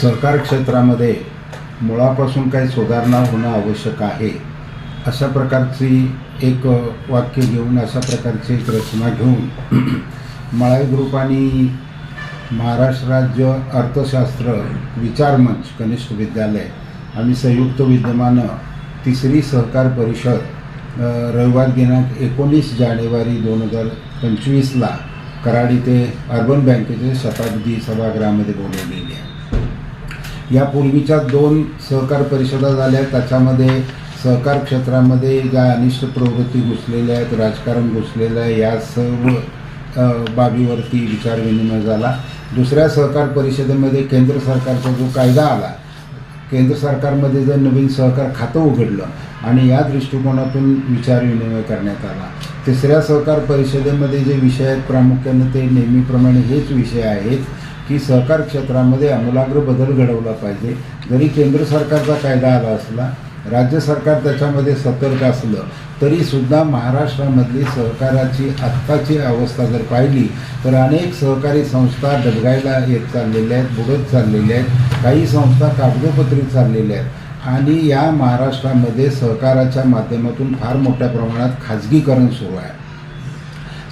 सहकार क्षेत्रामध्ये मुळापासून काही सुधारणा होणं आवश्यक आहे अशा प्रकारची एक वाक्य घेऊन अशा प्रकारची एक रचना घेऊन मळाई ग्रुप आणि महाराष्ट्र राज्य अर्थशास्त्र विचारमंच कनिष्ठ विद्यालय आम्ही संयुक्त विद्यमानं तिसरी सहकार परिषद रविवार दिनांक एकोणीस जानेवारी दोन हजार पंचवीसला कराड इथे अर्बन बँकेचे शताब्दी सभागृहामध्ये बोलवली यापूर्वीच्या दोन सहकार परिषदा झाल्या. त्याच्यामध्ये सहकार क्षेत्रामध्ये ज्या अनिष्ट प्रवृत्ती घुसलेल्या आहेत राजकारण घुसलेलं आहे या सर्व बाबीवरती विचारविनिमय झाला. दुसऱ्या सहकार परिषदेमध्ये केंद्र सरकारचा जो कायदा आला केंद्र सरकारमध्ये जर नवीन सहकार खातं उघडलं आणि या दृष्टिकोनातून विचारविनिमय करण्यात आला. तिसऱ्या सहकार परिषदेमध्ये जे विषय आहेत प्रामुख्याने ते नेहमीप्रमाणे हेच विषय आहेत. की सहकार क्षेत्रामध्ये आमूलाग्र बदल घडवला पाहिजे. जरी केंद्र सरकारचा कायदा आला असला राज्य सरकार त्याच्यामध्ये सतर्क असलं तरीसुद्धा महाराष्ट्रामधली सहकाराची आत्ताची अवस्था जर पाहिली तर अनेक सहकारी संस्था डबगायला येत चाललेल्या आहेत बुडत चाललेल्या आहेत काही संस्था कागदोपत्री चाललेल्या आहेत. आणि या महाराष्ट्रामध्ये सहकाराच्या माध्यमातून फार मोठ्या प्रमाणात खाजगीकरण सुरू आहे.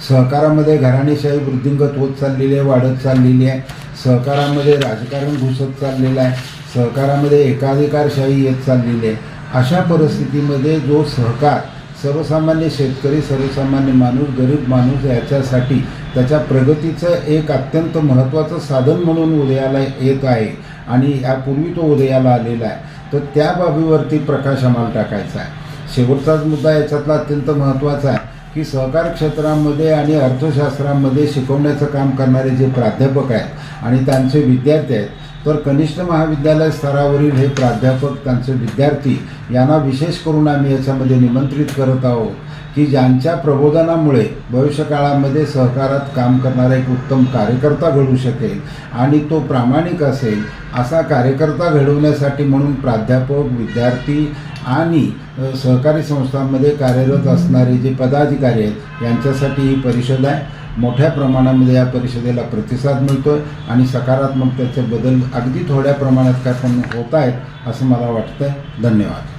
सहकारामध्ये घराणेशाही वृद्धिंगत होत चाललेली आहे वाढत चाललेली आहे. सहकारामध्ये राजकारण घुसत चाललेलं आहे. सहकारामध्ये एकाधिकारशाही येत चाललेली आहे. अशा परिस्थितीमध्ये जो सहकार सर्वसामान्य शेतकरी सर्वसामान्य माणूस गरीब माणूस याच्यासाठी त्याच्या प्रगतीचं एक अत्यंत महत्त्वाचं साधन म्हणून उदयाला येत आहे आणि यापूर्वी तो उदयाला आलेला आहे. तर त्या बाबीवरती प्रकाश आम्हाला टाकायचा आहे. शेवटचाच मुद्दा याच्यातला अत्यंत महत्त्वाचा आहे. की सहकार क्षेत्रामध्ये आणि अर्थशास्त्रामध्ये शिकवण्याचं काम करणारे जे प्राध्यापक आहेत आणि त्यांचे विद्यार्थी आहेत तर कनिष्ठ महाविद्यालय स्तरावरील हे प्राध्यापक त्यांचे विद्यार्थी यांना विशेष करून आम्ही याच्यामध्ये निमंत्रित करत आहोत की ज्यांच्या प्रबोधनामुळे भविष्यकाळामध्ये सहकारात काम करणारा एक उत्तम कार्यकर्ता घडू शकेल आणि तो प्रामाणिक असेल असा कार्यकर्ता घडवण्यासाठी म्हणून प्राध्यापक विद्यार्थी आणि सहकारी संस्थांमध्ये कार्यरत असणारे जे पदाधिकारी आहेत यांच्यासाठी ही परिषद आहे. मोठ्या प्रमाणामध्ये या परिषदेला प्रतिसाद मिळतो आहे आणि सकारात्मक त्याचे बदल अगदी थोड्या प्रमाणात काय पण होत आहेत असं मला वाटतं धन्यवाद.